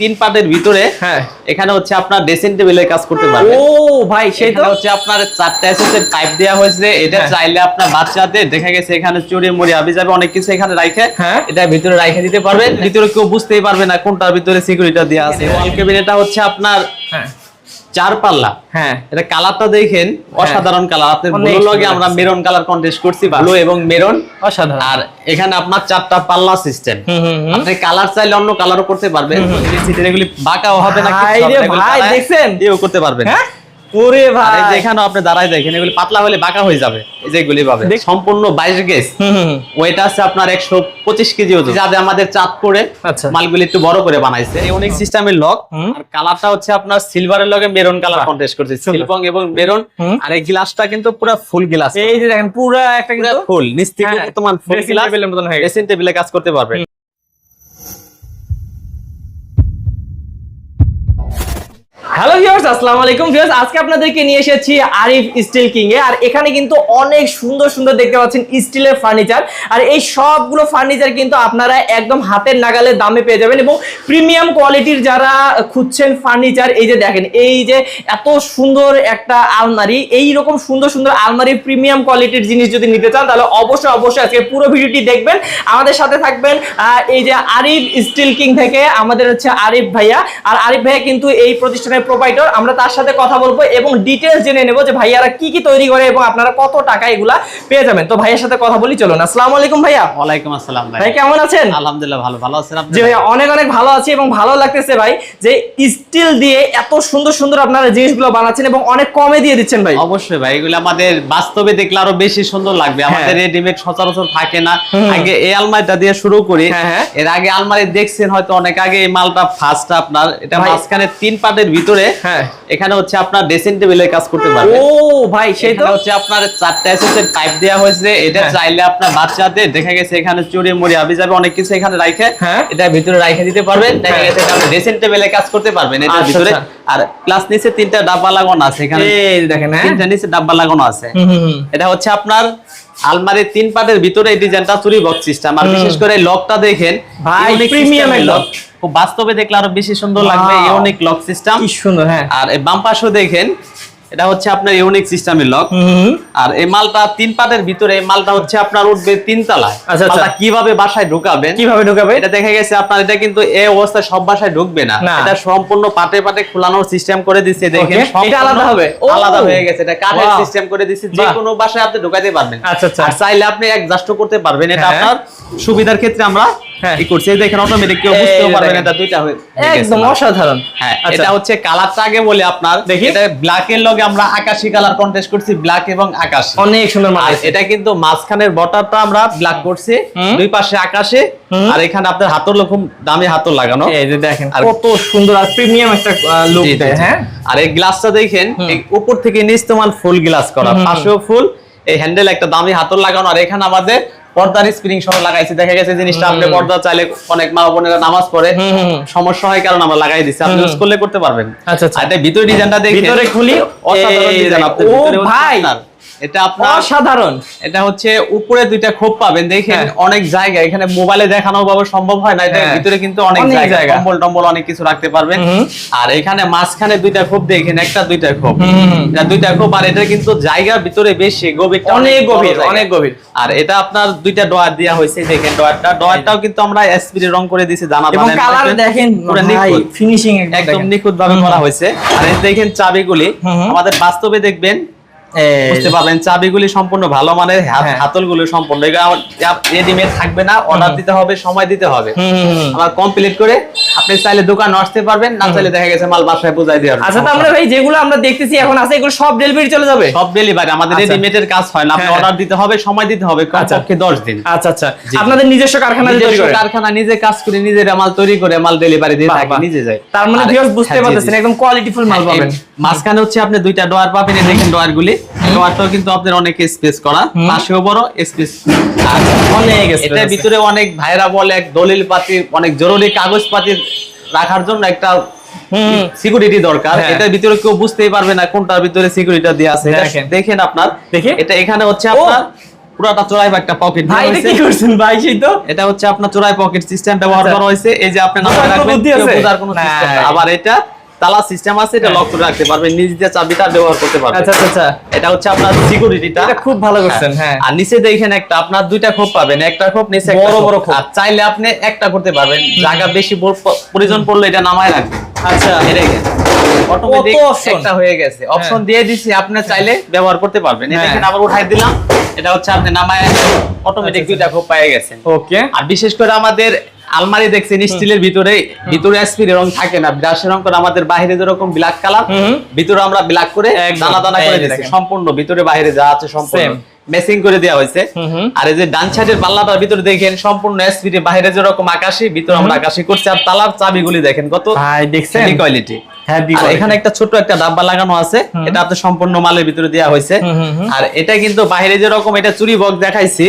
তিন পাদের ভিতরে হ্যাঁ। এখানে হচ্ছে আপনার ড্রেসিং টেবিলের কাজ করতে পারবেন। ও ভাই সেটা হচ্ছে আপনার চারটা এসএসএর পাইপ দেয়া হয়েছে। এটা হ্যাঁ। চাইলে আপনার বাচ্চাদের দেখা গেছে এখানে চুরি মুড়ি আবি যাবে অনেক কিছু এখানে রাখে হ্যাঁ। এটা ভিতরে রাখে দিতে পারবেন। ভিতরে কেউ বুঝতেই পারবে না কোনটার ভিতরে সিকিউরিটি দেয়া আছে। ওয়াল কেবিনেটটা হচ্ছে আপনার হ্যাঁ। চার পাল্লা। হ্যাঁ। এটা কালারটা দেখেন অসাধারণ কালার। আপনার ব্লগে ব্লু লগে আমরা মেরন কালার কন্টেস্ট করছি ব্লু এবং মেরুন। অসাধারণ। আর এখানে আপনার চারটা পাল্লা সিস্টেম। আপনি কালার চাইলে অন্য কালারও করতে পারবেন। সিটের এগুলি বাঁকাও হবে না ভাই দেখছেন? ইয়েও করতে পারবেন। হ্যাঁ? ওরে ভাই। এখানেও আপনি দাঁড়ায় দেখেন এগুলি পাতলা হলে বাঁকা হয়ে যাবে। এই যে পাবে সম্পূর্ণ বাইশ গেজ। ওয়েট আছে আপনার একশো পঁচিশ কেজি ওজন। যাতে আমাদের চাঁদ করে আচ্ছা। মালগুলি একটু বড় করে বানাইছে। ইউনিক সিস্টেমের লক। আর কালারটা হচ্ছে আপনার সিলভারের লগে মেরুন কালার কন্টেস্ট করছে। সিলভং এবং মেরুন। আর এই গ্লাসটা কিন্তু পুরো ফুল গ্লাস। এই যে দেখেন পুরো একটা ফুল। নিচ থেকে হ্যাঁ, ফুল dressing গ্লাস। হয়ে। ড্রেসিং টেবিলে কাজ করতে পারবে। হ্যালো ভিউয়ার্স আসসালামু আলাইকুম ভিউয়ার্স আজকে আপনাদেরকে নিয়ে এসেছি আরিফ স্টিল কিং এ আর এখানে কিন্তু অনেক সুন্দর সুন্দর দেখতে পাচ্ছেন স্টিলের ফার্নিচার আর এই সবগুলো ফার্নিচার কিন্তু আপনারা একদম হাতের নাগালে দামে পেয়ে যাবেন। এবং প্রিমিয়াম কোয়ালিটির যারা খুঁজছেন ফার্নিচার এই যে দেখেন, এই যে এত সুন্দর একটা আলমারি এই রকম সুন্দর সুন্দর আলমারি প্রিমিয়াম কোয়ালিটির জিনিস যদি নিতে চান, তাহলে অবশ্যই অবশ্যই আজকে পুরো ভিডিওটি দেখবেন। আমাদের সাথে থাকবেন এই যে আরিফ স্টিল কিং থেকে আমাদের হচ্ছে আরিফ ভাইয়া। আর আরিফ ভাইয়া কিন্তু এই প্রতিষ্ঠানের প্রোভাইডার আমরা তার সাথে কথা বলব এবং ডিটেলস জেনে নেব যে ভাইয়ারা কি কি তৈরি করে এবং আপনারা কত টাকা এগুলা পেয়ে যাবেন। তো ভাইয়ের সাথে কথা বলি চলুন। আসসালামু আলাইকুম ভাইয়া। ওয়ালাইকুম আসসালাম ভাই। ভাই কেমন আছেন? আলহামদুলিল্লাহ ভালো। ভালো আছেন আপনি? জি ভাইয়া অনেক অনেক ভালো আছি এবং ভালো লাগতেছে ভাই যে স্টিল দিয়ে এত সুন্দর সুন্দর আপনারা জিনিসগুলো বানাচ্ছেন এবং অনেক কমে দিয়ে দিচ্ছেন ভাই। অবশ্যই ভাই এগুলো আমাদের বাস্তবে দেখলে আরও বেশি সুন্দর লাগবে। আমাদের রেডিমেড সচরাচর থাকে না। আগে এই আলমারিটা দিয়ে শুরু করি। হ্যাঁ, হ্যাঁ। এর আগে আলমারি দেখছেন হয়তো অনেক আগে এই মালটা ফার্স্ট আপনার। এটা ভাই। মাঝখানে তিন পাটের ভিতরে হ্যাঁ। এখানে হচ্ছে আপনার ড্রেসিং টেবিলের কাজ করতে পারবে ও ভাই তো হচ্ছে আপনার চারটা এসএসএর পাইপ দেওয়া হয়েছে এটা হ্যাঁ। চাইলে আপনার বাচ্চাদের দেখা গেছে এখানে চুরি মুড়ি আবি যাবে অনেক কিছু এখানে রাখে হ্যাঁ। এটা ভিতরে রাখে দিতে পারবেন দেখা। গেছে আপনি ড্রেসিং টেবিলে কাজ করতে পারবেন এটার আচ্ছা, ভিতরে আচ্ছা। আর প্লাস নিচে তিনটা ডাব্বা লাগানো আছে এখানে এই দেখেন হ্যাঁ তিনটা নিচে ডাব্বা লাগানো আছে। এটা হচ্ছে আপনার আলমারির তিন পাটের ভিতরে এই ডিজাইনটা চুরি বক্স সিস্টেম আর। বিশেষ করে লকটা দেখেন ভাই, unique premium খুব বাস্তবে দেখলে আরও বেশি সুন্দর লাগবে ইউনিক লক সিস্টেম কি সুন্দর হ্যাঁ। আর এই বাম পাশেও দেখেন এটা হচ্ছে আপনার ইউনিক সিস্টেমের লক। আর এই মালটা তিন পাটের ভিতরে এই মালটা হচ্ছে আপনার উঠবে তিন তলায়। আচ্ছা, আচ্ছা। মালটা কীভাবে বাসায় ঢুকাবেন? কীভাবে ঢুকাবে? এটা দেখা গেছে আপনার এটা কিন্তু এই অবস্থায় সব বাসায় ঢুকবে না। এটা সম্পূর্ণ পাটে পাটে খোলানোর সিস্টেম করে দিচ্ছে দেখেন। এটা আলাদা হবে? আলাদা হয়ে গেছে এটা কাঠের সিস্টেম করে দিচ্ছে যে কোনো বাসায় আপনি ঢুকাতে পারবেন। আচ্ছা, আচ্ছা। আর চাইলে আপনি অ্যাডজাস্ট করতে পারবেন এটা হ্যাঁ। আপনার সুবিধার ক্ষেত্রে আমরা হ্যাঁ। কি করছি দেখেন অটোমেটিক কেউ বুঝতেও যে পারবেন দেখেন। এটা দুইটা হয়ে একদম অসাধারণ। হ্যাঁ আচ্ছা। এটা হচ্ছে কালারটা আগে বলি আপনার। দেখি। এটা ব্ল্যাক এর লগে আমরা আকাশি কালার কন্টেস্ট করছি ব্ল্যাক এবং আকাশি। অনেক সুন্দর এটা কিন্তু মাঝখানের বর্ডারটা আমরা ব্ল্যাক করছি দুই পাশে আকাশে আর এখানে আপনার হাতর দামি হাতর লাগানো। এই যে দেখেন কত সুন্দর আর প্রিমিয়াম একটা লুক দেয় হ্যাঁ? আর এই গ্লাসটা দেখেন উপর থেকে নিচ তোমার ফুল গ্লাস করা। পাশেও ফুল এই হ্যান্ডেল একটা দামি হাতর লাগানো। আর এখানে আমাদের পর্দার স্প্রিং সহ লাগাইছি। দেখা গেছে জিনিসটা আপনি। পর্দা চাইলে অনেক মা বোনেরা নামাজ পড়ে। সমস্যা হয় কারণ আমরা লাগাই দিছি। আপনি ইউজ করলে করতে পারবেন। আচ্ছা, আচ্ছা। ভিতরে ডিজাইনটা দেখে ভিতরে খুলি অসাধারণ ডিজাইন আপনি ভিতরে ভাই! এটা আপনার অসাধারণ। এটা হচ্ছে উপরে দুইটা খোপ পাবেন দেখেন হ্যাঁ। অনেক জায়গা এখানে মোবাইলে দেখানো ভাবে সম্ভব হয় না এটা হ্যাঁ। ভিতরে কিন্তু অনেক জায়গা। কম্বল টম্বল অনেক কিছু রাখতে পারবেন। আর এখানে মাঝখানে দুইটা খোপ দেখেন একটা দুইটা খোপ। এটা দুইটা খোপ আর এটা কিন্তু জায়গা ভিতরে বেশি গভীর অনেক গভীর অনেক গভীর। আর এটা আপনার দুইটা ডয়ার দেওয়া হয়েছে দেখেন ডয়ারটা। ডয়ারটাও কিন্তু আমরা এসপি রং করে দিয়েছি জানা এবং কালার দেখেন। ফিনিশিং একদম নিখুঁত ভাবে করা হয়েছে। আর দেখেন চাবিগুলি। আমাদের বাস্তবে দেখবেন বুঝতে পারবেন চাবিগুলি সম্পূর্ণ ভালো মানের হ্যাঁ। হাতলগুলো সম্পূর্ণ। রেডিমেড থাকবে না অর্ডার দিতে হবে সময় দিতে হবে। আমার কমপ্লিট করে আপনি চাইলে দোকান আসতে পারবেন না চাইলে দেখা গেছে মাল বাসায় পৌঁছায় দিয়ে আচ্ছা তো আমরা ভাই যেগুলো আমরা দেখতেছি এখন আছে এগুলো সব ডেলিভারি চলে যাবে? সব ডেলিভারি আমাদের আচ্ছা। রেডিমেডের কাজ হয় না আপনি হ্যাঁ। অর্ডার দিতে হবে সময় দিতে হবে আচ্ছা। কমপক্ষে 10 দিন। আচ্ছা আচ্ছা। আপনাদের নিজস্ব কারখানা নিজস্ব কারখানা নিজে কাজ করে নিজের মাল তৈরি করে মাল ডেলিভারি দিয়ে থাকে নিজে যায় তার মানে ভিউয়ার্স বুঝতে হ্যাঁ। পারতেছেন একদম কোয়ালিটিফুল মাল হ্যাঁ, পাবেন। মাঝখানে হচ্ছে আপনি দুইটা ডোয়ার পাবেন দেখেন ডোয়ার গুলি ডোয়ারটাও কিন্তু আপনার অনেক স্পেস করা পাশেও বড় স্পেস অনেক এটার ভিতরে অনেক ভাইরা বলে এক দলিল পাতি অনেক জরুরি কাগজ পাতি রাখার জন্য একটা সিকিউরিটি দরকার। হ্যাঁ। এটার ভিতরে কেউ বুঝতেই পারবে না কোনটার ভিতরে সিকিউরিটি আছে। দেখেন। আপনার। এটা এখানে হচ্ছে আপনার পুরাটা চোরাই একটা পকেট ভাই এটা কি করছেন ভাই সেই তো? এটা হচ্ছে আপনার চোরাই পকেট সিস্টেম ব্যবহার আচ্ছা। করা হয়েছে। এই যে আপনি রাখবেন আবার এটা তালা সিস্টেম আছে এটা লক করে রাখতে পারবেন নিজ দিয়ে চাবিটা ব্যবহার করতে পারবেন। আচ্ছা আচ্ছা আচ্ছা। এটা হচ্ছে আপনার সিকিউরিটিটা এটা খুব ভালো করছেন হ্যাঁ। আর নিচে দেখেন একটা আপনার দুইটা খোপ পাবেন একটা খোপ নিচে একটা বড় বড় খোপ। আর চাইলে আপনি একটা করতে পারবেন জায়গা বেশি প্রয়োজন পড়লে এটা নামায় রাখবেন। আচ্ছা। এটা অটোমেটিক একটা হয়ে গেছে। অপশন দিয়ে দিছি আপনি চাইলে ব্যবহার করতে পারবেন। এই হ্যাঁ। দেখেন আবার উঠাই দিলাম। এটা হচ্ছে আপনি নামায় অটোমেটিক আচ্ছা, দুইটা খোপ পেয়ে গেছেন ওকে আর বিশেষ করে আমাদের আলমারি দেখছেন স্টিলের ভিতরে ভিতরে স্পিড রং থাকে না ব্রাশের রং করে আমাদের বাইরে যেরকম ব্ল্যাক কালার ভিতরে আমরা ব্ল্যাক করে। দানা দানা করে দিচ্ছি সম্পূর্ণ ভিতরে বাইরে যা আছে সম্পূর্ণ. মেসিং করে দেওয়া হয়েছে। আর এই যে ডান সাইডের পাল্লাটার ভিতরে দেখেন সম্পূর্ণ এসপির বাইরে যেরকম আকাশি ভিতরে আমরা আকাশি করছি আর তালার চাবিগুলি দেখেন কত দেখছেন? কোয়ালিটি এখানে একটা ছোট একটা ডাব্বা লাগানো আছে এটা আপনার সম্পূর্ণ মালের ভিতরে দেওয়া হয়েছে। আর এটা কিন্তু বাইরে যেরকম এটা চুরি বক্স দেখাইছি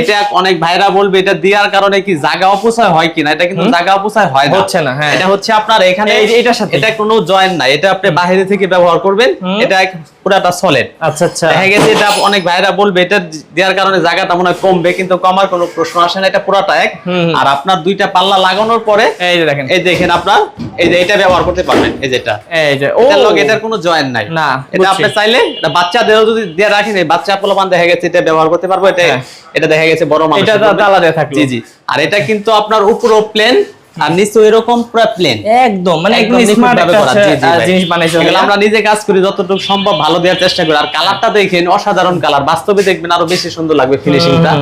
এটা অনেক ভাইরা বলবে এটা দেওয়ার কারণে কি জায়গা অপচয় হয় কিনা এটা কিন্তু জায়গা অপচয় হয় না। হচ্ছে না, হ্যাঁ। এটা হচ্ছে আপনার এখানে এটার সাথে। এটা কোনো জয়েন্ট না এটা আপনি বাইরে থেকে ব্যবহার করবেন। এটা পুরাটা সলিড আচ্ছা আচ্ছা। দেখা গেছে এটা অনেক ভাইরা বলবে এটা দেওয়ার কারণে জায়গাটা মনে হয় কমবে কিন্তু কমার কোনো প্রশ্ন আসে না। এটা পুরাটা এক। আর আপনার দুইটা পাল্লা লাগানোর পরে এই যে দেখেন। এই দেখেন আপনার এই যে এটা ব্যবহার করতে পারবেন এই যেটা। এই যে ও! এটার লগে এটার কোনো জয়েন্ট নাই। না, এটা আপনি চাইলে এটা বাচ্চাদেরও যদি দিয়ে রাখেন এই বাচ্চা পোলাপান দেখা গেছে এটা ব্যবহার করতে পারব এটা হ্যাঁ। এটা দেখা গেছে বড় মানুষ এটা তালা থাকল। জি জি। আর এটা কিন্তু আপনার উপরও প্লেন আর নিচে এরকম পুরো প্লেন একদম মানে একদম স্মার্ট জিনিস বানাইছে আমরা নিজে কাজ করি যতটুকু সম্ভব ভালো দেওয়ার চেষ্টা করি। আর কালারটা দেখেন অসাধারণ কালার বাস্তবে দেখবেন আরও বেশি সুন্দর লাগবে ফিনিশিংটা।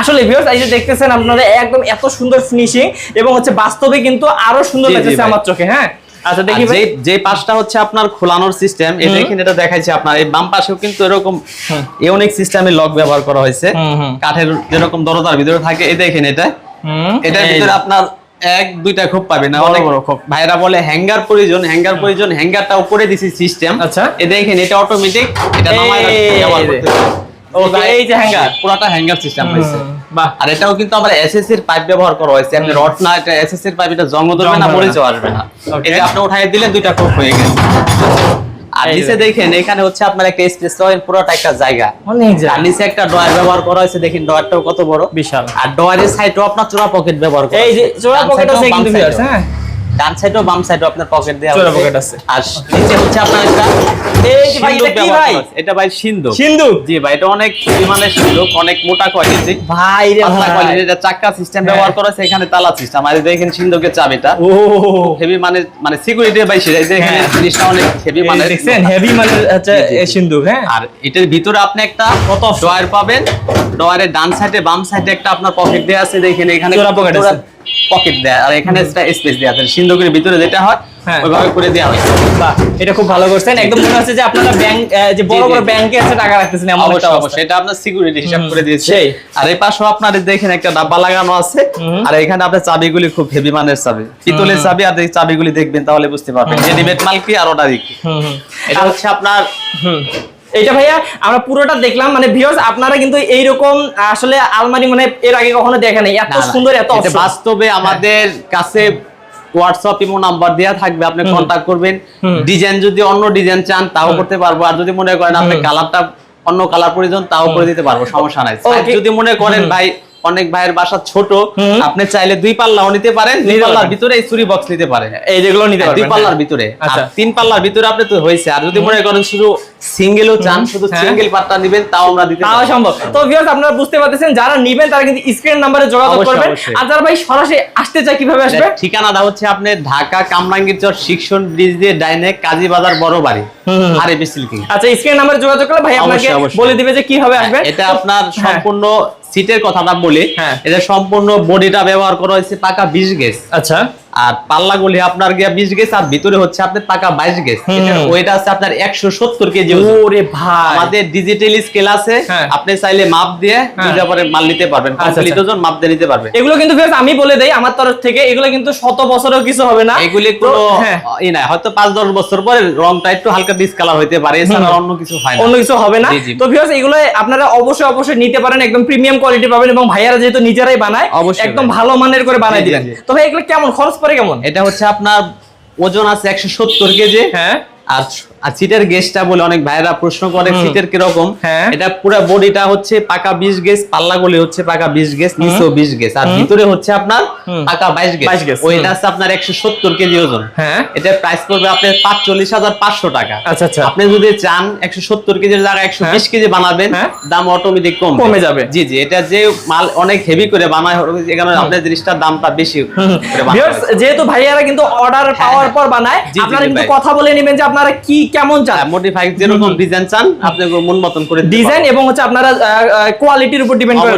আসলে ভিউয়ার্স এই যে দেখতেছেন আপনারা একদম এত সুন্দর ফিনিশিং এবং হচ্ছে বাস্তবে কিন্তু আরও সুন্দর লাগতেছে আমার চোখে হ্যাঁ? আচ্ছা দেখি যে যে পাশটা হচ্ছে আপনার খোলানোর সিস্টেম এই দেখেন এটা দেখাইছে আপনার। এই বাম পাশেও কিন্তু এরকম ইউনিক সিস্টেমের লক ব্যবহার করা হয়েছে। কাঠের যেরকম দরজার ভিতরে থাকে এই দেখেন এটা। এটার ভিতরে আপনার এক দুইটা খোপ পাবে না। অনেক বড় খোপ। ভাইরা বলে হ্যাঙ্গার প্রয়োজন হ্যাঙ্গার প্রয়োজন হ্যাঙ্গারটা উপরে দিছি সিস্টেম আচ্ছা। এই দেখেন এটা অটোমেটিক এটা নামায়। ওকে, এই যে হ্যাঙ্গার। পুরাটা হ্যাঙ্গার সিস্টেম বাহ। আর এটাও কিন্তু আমরা এসএস এর পাইপ ব্যবহার করা হয়েছে। আপনি রড না এটা এসএস এর পাইপ এটা জং ধরবে না ধরবে মরিচও আসবে না। এটা আপনি উঠাই দিলেন দুইটা খোপ হয়ে গেছে আর নিচে দেখেন এখানে হচ্ছে আপনার একটা স্পেস পুরোটা একটা জায়গা। অনেক জায়গা। নিচে একটা ডয়ার ব্যবহার করা হয়েছে দেখেন ডয়ারটাও কত বড়। বিশাল। আর ডয়ারের সাইডও আপনার চোরা পকেট ব্যবহার করা এই যে চোরা পকেট আছে কিন্তু হ্যাঁ? ডান সাইডও বাম সাইডও আপনার পকেট চোরা হয়েছে। পকেট আছে। আর নিচে হচ্ছে আপনার একটা এই যে ভাই এটা কি ভাই? এটা ভাই সিন্ধু সিন্ধু জি ভাই এটা অনেক পরিমাণে সিন্ধুক অনেক মোটা কোয়ালিটি ভাই রে ভাই। কোয়ালিটি এটা চাক্কা সিস্টেম হ্যাঁ। ব্যবহার করা হয়েছে এখানে তালা সিস্টেম আর দেখেন সিন্ধুকের চাবিটা। ও। হেভি মানে মানে সিকিউরিটি ভাই সেটা এখানে হ্যাঁ। জিনিসটা অনেক হেভি মানে দেখছেন হেভি মানে হচ্ছে জি। এই সিন্ধুক হ্যাঁ। আর এটার ভিতরে আপনি একটা কত ডয়ার পাবেন। ডয়ারের ডান সাইডে বাম সাইডে একটা আপনার পকেট দেয়া আছে দেখেন এখানে চোরা pocket আছে। পকেট দেয়া। আর এখানে স্পেস দেয়া আছে সিন্ধুকের ভিতরে যেটা হয় হ্যাঁ। ওইভাবে করে দেওয়া হয়েছে বাহ এটা খুব ভালো করছেন। একদম মনে হচ্ছে যে আপনারা ব্যাংক যে বড় বড় ব্যাংকে আছে টাকা রাখতেছেন এমন অবশ্যই অবশ্যই। এটা আপনার সিকিউরিটি হিসাব করে দিয়েছে। আর এই পাশেও আপনার দেখেন একটা ডাব্বা লাগানো আছে। আর এখানে আপনার চাবিগুলি খুব হেভি মানের চাবি। পিতলের চাবি আর এই চাবিগুলি দেখবেন তাহলে বুঝতে পারবেন। রেডিমেড মাল কি আর ওটা কি? এটা হচ্ছে আপনার এইটা ভাইয়া আমরা পুরোটা দেখলাম। মানে ভিউয়ার্স আপনারা কিন্তু এইরকম আসলে আলমারি মানে এর আগে কখনো দেখে নাই। এত সুন্দর এত এটা বাস্তবে আমাদের কাছে হোয়াটসঅ্যাপ ইমো নাম্বার দেওয়া থাকবে আপনি কন্টাক্ট করবেন। ডিজাইন যদি অন্য ডিজাইন চান তাও করতে পারব। আর যদি মনে করেন আপনি কালারটা অন্য কালার প্রয়োজন তাও করে দিতে পারব সমস্যা নাই। যদি মনে করেন ভাই অনেক ভাইয়ের বাসা ছোট আপনি চাইলে দুই পাল্লাও নিতে পারেন দুই পাল্লার ভিতরে এই চুরি বক্স নিতে পারেন এই যেগুলো নিতে হ্যাঁ, দুই পাল্লার হ্যাঁ। ভিতরে আর আচ্ছা। তিন পাল্লার ভিতরে আপনি তো হয়েছে আর যদি মনে করেন শুধু সিঙ্গেলও চান শুধু হ্যাঁ। সিঙ্গেল পার্টটা নিবেন তাও আমরা দিতে তাও সম্ভব তো ভিউয়ার্স আপনারা বুঝতে পারতেছেন যারা নিবেন তারা কিন্তু স্ক্রিন নাম্বারে যোগাযোগ করবেন। আর যারা ভাই সরাসরি আসতে চায় কীভাবে আসবে ঠিকানাটা হচ্ছে আপনি ঢাকা কামরাঙ্গীর চর শিক্ষণ ব্রিজ দিয়ে ডাইনে কাজী বাজার বড় বাড়ি। আর এপি সিল্কিং আচ্ছা স্ক্রিন নাম্বারে যোগাযোগ করলে ভাই আপনাকে। বলে দিবে যে কীভাবে আসবেন এটা আপনার হ্যাঁ। সম্পূর্ণ সিটের কথাটা বলি হ্যাঁ। এটা সম্পূর্ণ বডিটা ব্যবহার করা হয়েছে পাকা বিশ গেজ আচ্ছা আর পাল্লাগুলি আপনার গিয়া বিশ গেজ আর ভিতরে হচ্ছে আপনার পাকা বাইশ। এটার ওয়েট আছে আপনার একশো সত্তর কেজি ওরে ভাই। আমাদের ডিজিটাল স্কেল আছে। হ্যাঁ। আপনি চাইলে মাপ দিয়ে বুঝে পরে মাল নিতে পারবেন। আচ্ছা, কমপ্লিট আচ্ছা। ওজন মাপ দিয়ে নিতে পারবেন। এগুলো কিন্তু আমি বলে দেই আমার তরফ থেকে এগুলো কিন্তু শত বছরেও কিছু হবে না। এগুলি কোনো হ্যাঁ। ই নাই। হয়তো পাঁচ দশ বছর পরে রংটা একটু হালকা ডিসকালার হইতে পারে। এছাড়া অন্য কিছু হয় না। অন্য কিছু হবে না। তো ভিউয়ার্স এগুলো আপনারা অবশ্যই অবশ্যই নিতে পারেন। একদম প্রিমিয়াম কোয়ালিটি পাবেন এবং ভাইয়ারা যেহেতু নিজেরাই বানায় অবশ্যই একদম ভালো মানের করে বানাই জি, জি, দিবেন। জি। তো ভাই এগুলো কেমন? খরচ পড়ে কেমন? এটা হচ্ছে আপনার ওজন আছে একশো সত্তর কেজি। হ্যাঁ। আর আর সিটের গেজটা বলে অনেক ভাইরা প্রশ্ন করে সিটের কীরকম? হ্যাঁ। এটা পুরো বডিটা হচ্ছে পাকা 20 গেজ পাল্লা গুলি হচ্ছে পাকা 20 গেজ নিচেও 20 গেজ আর ভিতরে হচ্ছে আপনার পাকা 22 গেজ ওইটা আছে আপনার 170 কেজি ওজন। হ্যাঁ। এটা প্রাইস পড়বে আপনার 45500 টাকা। আচ্ছা আচ্ছা। আপনি যদি চান 170 কেজির জায়গায় 120 কেজি বানাবেন হ্যাঁ। দাম অটোমেটিক কম কমে যাবে। জি জি এটা যে মাল অনেক হেভি করে বানায় এখানে আপনার জিনিসটার দামটা বেশি। যেহেতু ভাইয়ারা কিন্তু অর্ডার হ্যাঁ, পাওয়ার হ্যাঁ। পর বানায় আপনারা কিন্তু কথা বলে নেবেন যে আপনারা কি কেমন চান? মডিফাই যেরকম ডিজাইন চান আপনি মন মতন করে ডিজাইন এবং হচ্ছে আপনারা কোয়ালিটির উপর ডিপেন্ড করে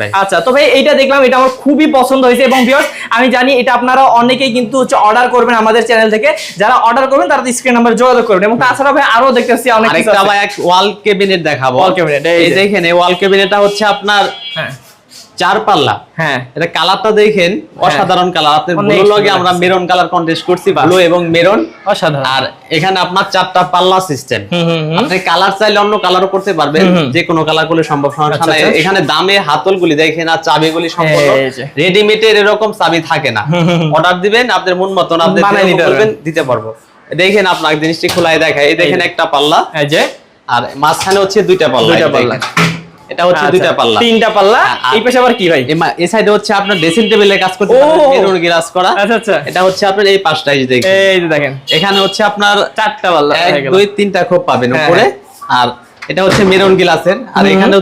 ভাই। আচ্ছা তো ভাই এইটা দেখলাম এটা আমার খুবই পছন্দ হয়েছে। এবং ভিউয়ার্স আমি জানি এটা আপনারা অনেকেই কিন্তু হচ্ছে অর্ডার করবেন আমাদের চ্যানেল থেকে। যারা অর্ডার করবেন তারা স্ক্রিন নাম্বার যোগাযোগ করবেন। এবং তাছাড়া ভাই আরও দেখতেছি অনেক আছে। ভাই এক ওয়াল কেবিনেট দেখাবো। Wall cabinet, এই যে। দেখেন এই ওয়াল কেবিনেটটা হচ্ছে আপনার হ্যাঁ। চার পাল্লা। হ্যাঁ। এটা কালারটা দেখেন অসাধারণ কালার। আপনার ব্লু লগে আমরা। মেরুন কালার কন্টেস্ট করছি। ব্লু এবং মেরুন। অসাধারণ। আর এখানে আপনার চারটা পাল্লা সিস্টেম আপনি কালার চাইলে অন্য কালারও করতে পারবেন। যে কোনো কালার করলে সম্ভব সমস্যা আচ্ছা, নাই। আচ্ছা। এখানে দামে হাতলগুলি দেখেন আর চাবিগুলি সম্পূর্ণ। রেডিমেডের এরকম চাবি থাকে না। অর্ডার দিবেন আপনার মন মতন আপনি বলবেন দিতে পারব। দেখেন আপনার জিনিসটি খোলায় দেখায়। এই দেখেন একটা পাল্লা। এই যে। আর মাঝখানে হচ্ছে দুইটা পাল্লা। দুইটা পাল্লা। এটা হচ্ছে আচ্ছা, দুইটা পাল্লা। তিনটা পাল্লা। এই পাশে আবার কি ভাই? এই সাইডে হচ্ছে আপনার ড্রেসিং টেবিলে কাজ করতে মেরুন গ্লাস করা। আচ্ছা আচ্ছা। এটা হচ্ছে আপনার এই পাঁচটা এই দেখেন। এই যে দেখেন। এখানে হচ্ছে আপনার চারটা পাল্লা এক দুই তিনটা খোপ পাবেন হ্যাঁ, উপরে। আর এটা হচ্ছে মেরুন গ্লাসের আর। এখানে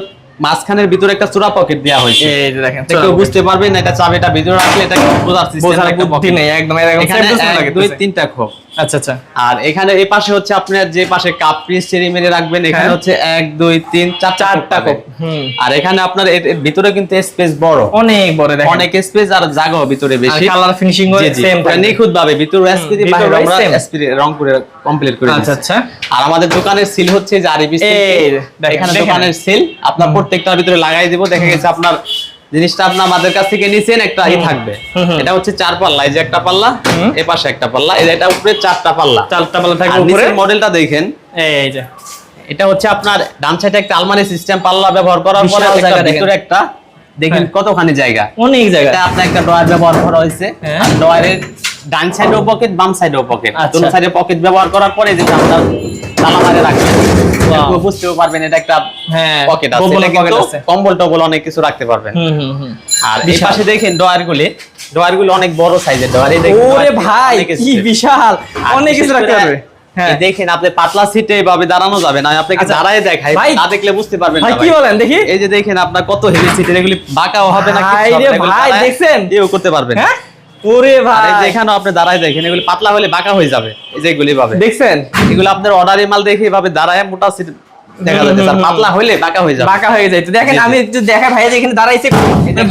মাঝখানের ভিতরে একটা চূড়া পকেট দেওয়া হয়েছে। এই যে দেখেন কেউ বুঝতে পারবেন না এটা চাবিটা ভিতরে রাখলে এটা বোঝার সিস্টেম বোঝার বুদ্ধি নেই একদম এখানে দুই তিনটা খোপ। আচ্ছা আচ্ছা। আর এখানে এই পাশে হচ্ছে আপনার যে পাশে কাপ পিস চেরি মেরে রাখবেন এখানে হ্যাঁ। হচ্ছে এক দুই তিন চার চারটা হুম। আর এখানে আপনার এর ভিতরে কিন্তু স্পেস বড়। অনেক বড় দেখেন। অনেক স্পেস আর জায়গাও ভিতরে বেশি। Colour finishing. সেম নিখুঁত ভাবে ভিতরে ভিতরে বাইরে আমরা same। রং করে কমপ্লিট করে আচ্ছা। আচ্ছা। আর আমাদের দোকানের সিল হচ্ছে যে আরবি সিল এখানে। দোকানের সিল আপনার প্রত্যেকটার ভিতরে লাগাই দিব দেখা গেছে আপনার জিনিসটা আপনি আমাদের কাছ থেকে নিছেন একটা ই থাকবে। এটা হচ্ছে চার পাল্লা এই যে একটা পাল্লা পাশে একটা পাল্লা এটা উপরে চারটা পাল্লা। চারটা পাল্লা থাকবে উপরে? মডেলটা দেখেন। এই যে। এটা হচ্ছে আপনার ডান সাইডে একটা আলমারি সিস্টেম পাল্লা ব্যবহার করার পরে একটা দেখেন। ভিতরে একটা দেখেন। হ্যাঁ। কতখানি জায়গা। অনেক জায়গা। এটা আপনার একটা ডয়ার ব্যবহার করা হয়েছে। হ্যাঁ। ডয়ারের ডান সাইডেও পকেট বাম সাইডেও পকেট আচ্ছা। দুটো সাইডে পকেট ব্যবহার করার পরে যে আপনার তালা মারে রাখবেন। বুঝতেও পারবেন এটা একটা হ্যাঁ পকেট আছে। গোপনে এটা pocket কিন্তু আছে। কম্বল টম্বল অনেক কিছু রাখতে পারবেন। হুম হুম হুম। আর এই পাশে দেখেন ডয়ার গুলি ডয়ারগুলো অনেক বড় সাইজের ডয়ার এই দেখেন ওরে ভাই কি বিশাল। অনেক কিছু রাখতে পারবে। দেখেন আপনি পাতলা সিটে এইভাবে দাঁড়ানো যাবে না আপনাকে আচ্ছা। দাঁড়ায় দেখাই না দেখলে বুঝতে পারবেন না কি বলেন দেখি। এই যে দেখেন আপনার কত হেভি সিট এগুলি বাঁকাও হবে না ভাই দেখছেন? করতে পারবেন। হ্যাঁ? ওরে ভাই। এখানেও আপনি দাঁড়ায় দেখেন এগুলি পাতলা হলে বাঁকা হয়ে যাবে। এই যে এগুলি ভাবে দেখছেন? এগুলো আপনার অর্ডারি মাল দেখে এভাবে দাঁড়ায় মোটা সিট দেখা যাচ্ছে হুম, পাতলা হইলে বাঁকা হয়ে যাবে। বাঁকা হয়ে যায় তো দেখেন জি, জি। আমি একটু দেখা ভাই এখানে দাঁড়াইছে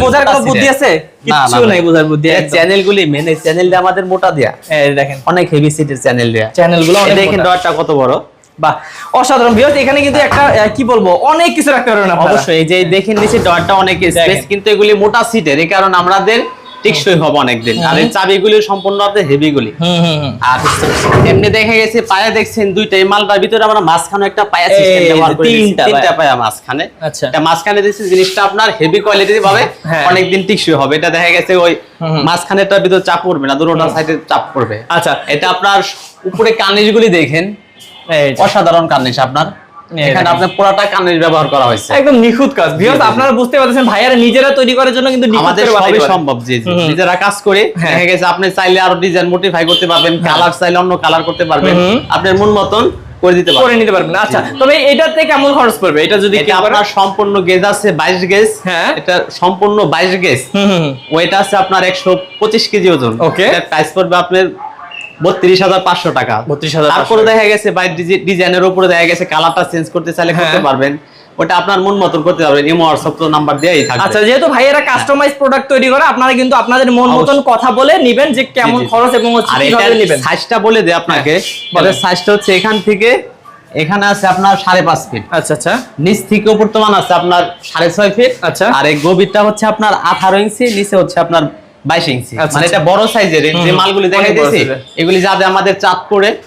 বোঝার কোনো বুদ্ধি আছে? না, নাই বোঝার বুদ্ধি একদম। চ্যানেল মেন চ্যানেল দিয়ে আমাদের মোটা দেয়া। এই দেখেন। অনেক হেভি সিটের চ্যানেল দেয়া। চ্যানেলগুলো অনেক দেখেন। ডয়ারটা কত বড়। বাহ অসাধারণ। ভিউয়ার্স এখানে কিন্তু একটা কি বলব অনেক কিছু রাখতে পারবেন আপনারা। অবশ্যই এই যে দেখেন নিচে ডয়ারটা অনেক স্পেস। কিন্তু এগুলি মোটা সিটের এই কারণে আমাদের টেকসই হবে অনেকদিন। আর এই চাবিগুলি সম্পূর্ণ আপনার হেভি গুলি। হুম হুম হুম। আর এমনি দেখা গেছে পায়া দেখছেন দুইটা এই মালটার ভিতরে আমরা মাঝখানে একটা পায়া সিস্টেম ব্যবহার করে। তিনটা তিনটা পায়া। মাঝখানে। আচ্ছা। এটা মাঝখানে দিয়েছি জিনিসটা আপনার হেভি কোয়ালিটির পাবে হ্যাঁ। অনেকদিন টিকসই হবে। এটা দেখা গেছে ওই। মাঝখানেটার ভিতরে চাপ পড়বে না দুটোটা সাইডে চাপ পড়বে। আচ্ছা। এটা আপনার উপরে কার্নিশগুলি দেখেন। অসাধারণ কার্নিশ আপনার। এখানে আপনার পুরাটা কার্নিশ ব্যবহার করা হয়েছে। একদম নিখুঁত কাজ। ভিউয়ার্স। আপনারা বুঝতে ভাইয়ারা নিজেরা তৈরি করার জন্য কিন্তু আমাদের সবই সম্ভব জি নিজেরা কাজ করে হ্যাঁ। দেখা গেছে আপনি চাইলে আরও ডিজাইন মোটিফাই করতে পারবেন কালার চাইলে অন্য কালার করতে পারবেন আপনার মন মতন করে দিতে করে নিতে পারবেন। আচ্ছা তবে এটাতে কেমন খরচ পড়বে? এটা যদি আপনার সম্পূর্ণ গেজ আছে বাইশ গেজ। হ্যাঁ। এটা সম্পূর্ণ গেজ। ওয়েট আছে আপনার একশো পঁচিশ কেজি ওজন। Okay. প্রাইস পড়বে আপনার বত্রিশ হাজার পাঁচশো টাকা। 32,500 তারপরে দেখা গেছে বাই ডিজাইনের উপরে দেখা গেছে কালারটা চেঞ্জ করতে চাইলে করতে হ্যাঁ। পারবেন। ওটা আপনার মন মতন করতে পারবেন। ইমো হোয়াটসঅ্যাপ তো নাম্বার দেয়াই থাকবে। আচ্ছা যেহেতু ভাইয়েরা কাস্টমাইজ প্রোডাক্ট তৈরি করে আপনারা কিন্তু আপনাদের মন মতন কথা বলে নিবেন যে কেমন। খরচ এবং হচ্ছে কীভাবে এটার সাইজটা বলে দেয় আপনাকে। হ্যাঁ। এটার সাইজটা হচ্ছে এখান থেকে এখানে আছে আপনার সাড়ে পাঁচ ফিট আচ্ছা আচ্ছা। নিচ থেকে উপর তো মান আছে আপনার সাড়ে ছয় ফিট আচ্ছা। আর এই গভীরটা হচ্ছে আপনার আঠারো ইঞ্চি নিচে হচ্ছে আপনার ইঞ্চি। আচ্ছা, মানে আচ্ছা। এটা বড় সাইজের যে মালগুলি। এগুলি আমাদের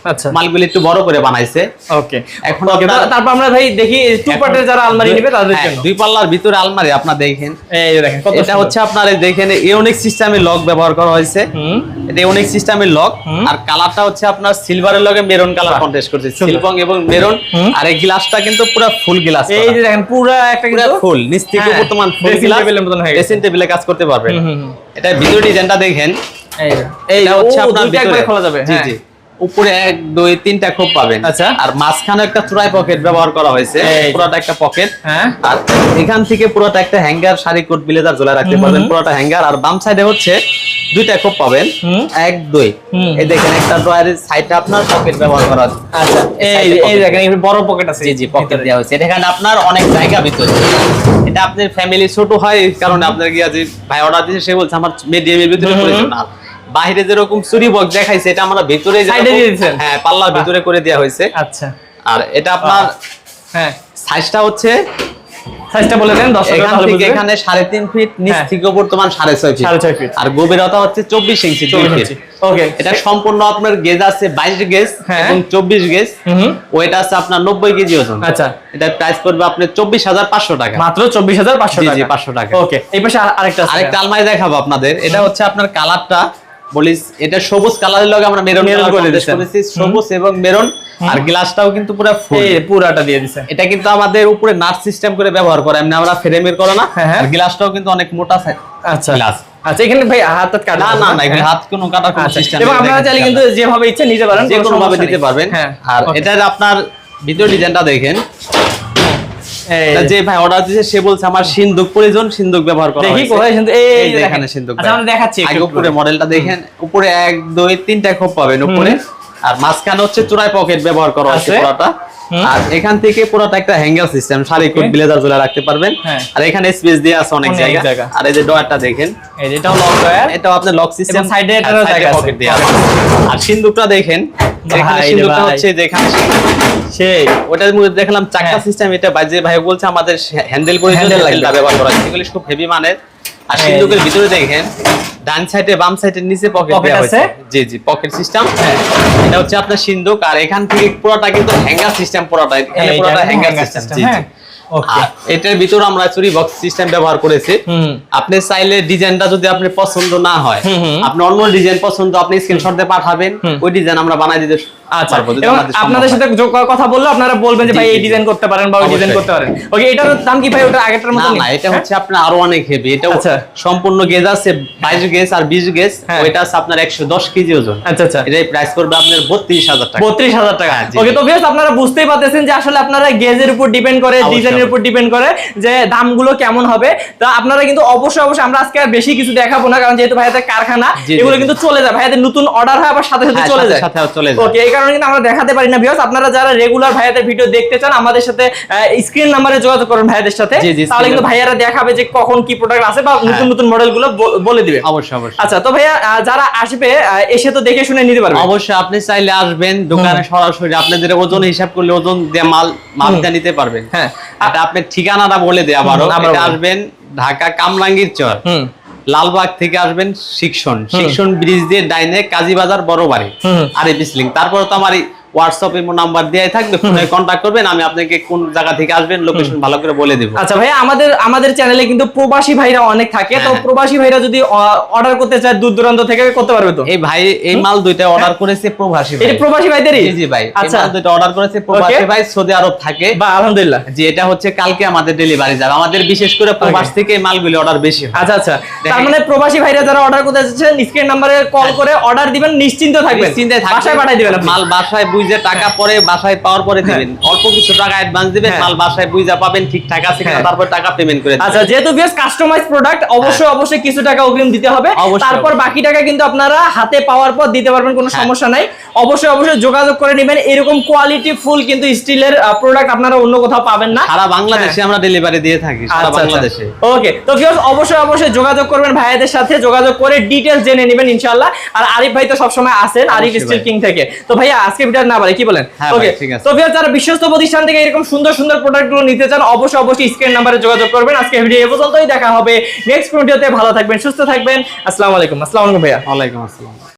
আচ্ছা। মালগুলি একটু বড় করে বানাইছে। ওকে। এখন তারপর আমরা ভাই দেখি টু পার্টের যারা আলমারি দুই- নেবে তাদের হ্যাঁ, জন্য। দুই পাল্লার ভিতরে আলমারি আপনার দেখেন। এই দেখেন কত এটা হচ্ছে আপনার দেখেন ইউনিক সিস্টেমের লক ব্যবহার করা হয়েছে। এটা ইউনিক সিস্টেমের লক। আর কালারটা হচ্ছে আপনার সিলভারের লগে মেরুন কালার কন্টেস্ট করছে সুন্দর। এবং মেরুন আর এই গ্লাসটা কিন্তু পুরো ফুল গ্লাস এই যে দেখেন পুরো একটা কিন্তু ফুল নিচ থেকে হ্যাঁ, বর্তমান ফুল গ্লাস মতন হয়ে গেছে। টেবিলে কাজ করতে পারবেন। এটা ভিডিও ডিজাইনটা দেখেন এই এটা হচ্ছে আপনার ভিতরে খোলা যাবে জি হ্যাঁ। উপরে এক দুই তিনটা খোপ পাবেন। আচ্ছা। আর মাঝখানে একটা চূড়াই পকেট ব্যবহার করা হয়েছে। পুরোটা একটা পকেট হ্যাঁ। আর এখান থেকে পুরোটা একটা হ্যাঙ্গার শাড়ি কোট ব্লেজার ঝোলা রাখতে পারবেন পুরোটা হ্যাঙ্গার আর বাম সাইডে হচ্ছে দুইটা খোপ পাবেন। এক দুই। এই দেখেন একটা ড্রয়ারের সাইডটা আপনার পকেট ব্যবহার করা আছে আচ্ছা এই এই দেখেন এই বড় পকেট আছে। জি জি পকেট দেওয়া হয়েছে। এখানে আপনার অনেক জায়গা ভিতরে। এটা আপনার ফ্যামিলি ছোট হয় এই কারণে আপনার গিয়া যে ভাই অর্ডার দিয়েছে সে বলছে আমার মিডিয়ামের ভিতরে। প্রয়োজন আর বাইরে যেরকম চুরি বক্স দেখাইছে এটা আমরা ভিতরে দিয়েছেন? হ্যাঁ পাল্লার ভিতরে করে দেওয়া হয়েছে। আচ্ছা। আর এটা আপনার হ্যাঁ। সাইজটা হচ্ছে সাইজটা বলে দেন দশ এখান থেকে এখানে সাড়ে তিন ফিট নিচ হ্যাঁ। থেকে বর্তমান সাড়ে ছয় ফিট। সাড়ে ছয় ফিট। আর গভীরতা হচ্ছে চব্বিশ ইঞ্চি দুই ফিট। ওকে এটা সম্পূর্ণ আপনার গেজ আছে বাইশ গেজ হ্যাঁ। এবং চব্বিশ গেজ। হুম ওয়েট আছে আপনার নব্বই কেজি ওজন। আচ্ছা। এটা প্রাইস পড়বে আপনার চব্বিশ হাজার পাঁচশো টাকা। মাত্র চব্বিশ হাজার পাঁচশো জি, টাকা। জি, 500 টাকা। ওকে এই পাশে আরেকটা আছে। আরেকটা আলমারি দেখাবো আপনাদের। এটা হচ্ছে আপনার কালারটা বলিস এটা সবুজ কালারের লগে আমরা মেরুন মেরুন করে। করেছি সবুজ এবং মেরুন। আর গ্লাসটাও কিন্তু পুরো পুরাটা দিয়ে দিছে। এটা কিন্তু আমাদের উপরে নাট সিস্টেম করে ব্যবহার করা এমনি আমরা ফ্রেমের করা না হ্যাঁ, হ্যাঁ। আর গ্লাসটাও কিন্তু অনেক মোটা আচ্ছা। গ্লাস আচ্ছা এখানে ভাই হাত হাত কাটা না না এখানে হাত কোনো কাটা কোনো আচ্ছা সিস্টেম এবং আপনারা চাইলে কিন্তু যেভাবে ইচ্ছে নিতে পারেন যে কোনো ভাবে দিতে পারবেন। হ্যাঁ আর. এটার আপনার ভিডিও ডিজাইনটা দেখেন। যে ভাই অর্ডার দিয়েছে সে বলছে আমার সিন্দুক প্রয়োজন সিন্দুক ব্যবহার করা দেখি কোথায় কিন্তু এই। এখানে সিন্দুক আচ্ছা আমরা দেখাচ্ছি আগে উপরে মডেলটা দেখেন। উপরে এক দুই তিনটা খোপ পাবেন উপরে। আর মাঝখানে হচ্ছে চূড়ায় পকেট ব্যবহার করা আছে। পুরোটা। আর এখান থেকে পুরোটা একটা hanger system sari coat blazer ঝোলা রাখতে পারবেন। হ্যাঁ। আর এখানে স্পেস দিয়ে আছে অনেক জায়গা। আর এই যে ডয়ারটা দেখেন। এই এটাও লক ডয়ার এটাও আপনার লক সিস্টেম এ এটারও জায়গা। পকেট দেওয়া আছে। আর সিন্দুকটা দেখেন। এখানে সিন্দুকটা হচ্ছে যেখানে সেই ওটার মধ্যে দেখলাম চাকা হ্যাঁ। সিস্টেম এটা বাজে। ভাই বলছে আমাদের হ্যান্ডেল করে হ্যান্ডেলটা ব্যবহার করা এগুলি খুব হেভি মানের। আর হ্যাঁ। সিন্দুকের ভিতরে দেখেন ডান সাইডে বাম সাইডের নিচে পকেট দেওয়া আছে? হয়েছে। জি জি পকেট সিস্টেম এটা হচ্ছে আপনার সিন্দুক আর এখান থেকে পুরোটা কিন্তু হ্যাঙ্গার সিস্টেম পুরোটা। এখানে পুরোটা হ্যাঙ্গার সিস্টেম জি হ্যাঁ। জি এটার ভিতরে আমরা চুরি বক্স সিস্টেম ব্যবহার করেছি। আপনি চাইলে ডিজাইনটা যদি আপনি পছন্দ না হয়। আপনি অন্য ডিজাইন পছন্দ আপনি স্ক্রিনশট দিয়ে পাঠাবেন। ওই ডিজাইন আমরা বানাই দিতে আচ্ছা এবং আপনাদের সাথে কথা বললে আপনারা বলবেন যে ভাই এই ডিজাইন করতে পারেন বা ওই ডিজাইন করতে পারেন। ওকে এটার দাম কি ভাই? ওটা আগেরটার মতো না এটা হচ্ছে আপনার আরও অনেক হেভি এটা আচ্ছা। সম্পূর্ণ গেজ আছে বাইশ গেজ আর বিশ গেজ। হ্যাঁ। ওইটা আছে আপনার একশো দশ কেজি ওজন। আচ্ছা আচ্ছা। এটাই প্রাইস করবে আপনার বত্রিশ হাজার টাকা। বত্রিশ হাজার টাকা। হ্যাঁ, ওকে তো বেশ আপনারা বুঝতেই পারতেছেন যে আসলে আপনারা গেজের উপর ডিপেন্ড করে ডিজাইনের উপর ডিপেন্ড করে যে দামগুলো কেমন হবে। তো আপনারা কিন্তু অবশ্যই অবশ্যই আমরা আজকে আর বেশি কিছু দেখাবো না কারণ যেহেতু ভাইয়াদের কারখানা এগুলো কিন্তু চলে যায়। ভাইয়াদের নতুন অর্ডার হয় আবার সাথে সাথে হ্যাঁ, চলে যায়। সাথে চলে যায়। ওকে কারণে কিন্তু আমরা দেখাতে পারি না ভিউয়ার্স আপনারা যারা রেগুলার ভাইয়াদের ভিডিও দেখতে চান আমাদের সাথে স্ক্রিন নাম্বারে যোগাযোগ করুন ভাইয়াদের সাথে। তাহলে কিন্তু ভাইয়ারা দেখাবে যে কখন কি প্রোডাক্ট আছে বা নতুন নতুন মডেলগুলো বলে দিবে। অবশ্যই অবশ্যই। আচ্ছা তো ভাইয়া যারা আসবে এসে তো দেখে শুনে নিতে পারবে। অবশ্যই আপনি চাইলে আসবেন দোকানে সরাসরি। আপনাদের ওজন হিসাব করলে ওজন দিয়ে মাল মাপটা নিতে পারবেন। হ্যাঁ। এটা আপনার ঠিকানাটা বলে দেয় আবারও। আসবেন ঢাকা কামরাঙ্গীর চর। লালবাগ থেকে আসবেন শিক্ষণ শিক্ষণ ব্রিজ দিয়ে ডাইনে কাজীবাজার বড় বাড়ি আর বিসলিং। তারপর তো আমার হোয়াটসঅ্যাপ ইমো নাম্বার দেওয়াই থাকবে ফোনে কন্ট্যাক্ট করবেন আমি আপনাকে কোন জায়গা থেকে আসবেন লোকেশন ভালো করে বলে দেবো। আচ্ছা ভাইয়া আমাদের আমাদের চ্যানেলে কিন্তু প্রবাসী ভাইরা অনেক থাকে তো হ্যাঁ। প্রবাসী ভাইরা যদি অর্ডার করতে চায় দূর দূরান্ত থেকে করতে পারবে তো? এই ভাই এই মাল দুইটা অর্ডার করেছে প্রবাসী ভাই। এটা প্রবাসী ভাইদেরই? জি জি ভাই আচ্ছা। মাল দুইটা অর্ডার করেছে প্রবাসী ভাই সৌদি আরব থাকে। বা আলহামদুলিল্লাহ। যে এটা হচ্ছে কালকে আমাদের ডেলিভারি যাবে। আমাদের বিশেষ করে প্রবাস থেকে মালগুলি অর্ডার বেশি আচ্ছা আচ্ছা। তার মানে প্রবাসী ভাইরা যারা অর্ডার করতে চাচ্ছেন স্ক্রিন নাম্বারে কল করে অর্ডার দিবেন নিশ্চিন্ত থাকবেন। থাকবেন। বাসায় পাঠিয়ে দিবেন মাল বাসায় বুঝে টাকা পরে বাসায় পাওয়ার পরে দিবেন। অল্প কিছু টাকা অ্যাডভান্স দিবেন হ্যাঁ। মাল বাসায় বুঝা পাবেন ঠিকঠাক আছে কিনা হ্যাঁ। তারপর টাকা পেমেন্ট করে দিবেন। আচ্ছা যেহেতু বেশ কাস্টমাইজ প্রোডাক্ট অবশ্যই অবশ্যই কিছু টাকা অগ্রিম দিতে হবে। তারপর বাকি টাকা কিন্তু আপনারা হাতে পাওয়ার পর দিতে পারবেন কোনো হ্যাঁ। সমস্যা নাই। অবশ্যই অবশ্যই যোগাযোগ করে নেবেন। এরকম কোয়ালিটি ফুল কিন্তু স্টিলের প্রোডাক্ট আপনারা অন্য কোথাও পাবেন না। সারা বাংলাদেশে আমরা ডেলিভারি দিয়ে থাকি সারা বাংলাদেশে। ওকে তো ভিউয়ার্স অবশ্যই অবশ্যই যোগাযোগ করবেন ভাইয়াদের সাথে যোগাযোগ করে ডিটেলস জেনে নেবেন ইনশাআল্লাহ। আর আরিফ ভাই তো সবসময় আছেন আরিফ স্টিল কিং থেকে। তো ভাইয়া আজকে ভিডিও না পারে কি বলেন? হ্যাঁ ওকে তো ভিউয়ার যারা বিশ্বস্ত প্রতিষ্ঠান থেকে এরকম সুন্দর সুন্দর প্রোডাক্টগুলো নিতে চান অবশ্যই অবশ্যই স্ক্রিন নাম্বারে যোগাযোগ করবেন। আজকে ভিডিও এ পর্যন্তই দেখা হবে নেক্সট ভিডিওতে ভালো থাকবেন সুস্থ থাকবেন। আসসালামু আলাইকুম। আসসালামু আলাইকুম ভাইয়া। ওয়ালাইকুম আসসালাম।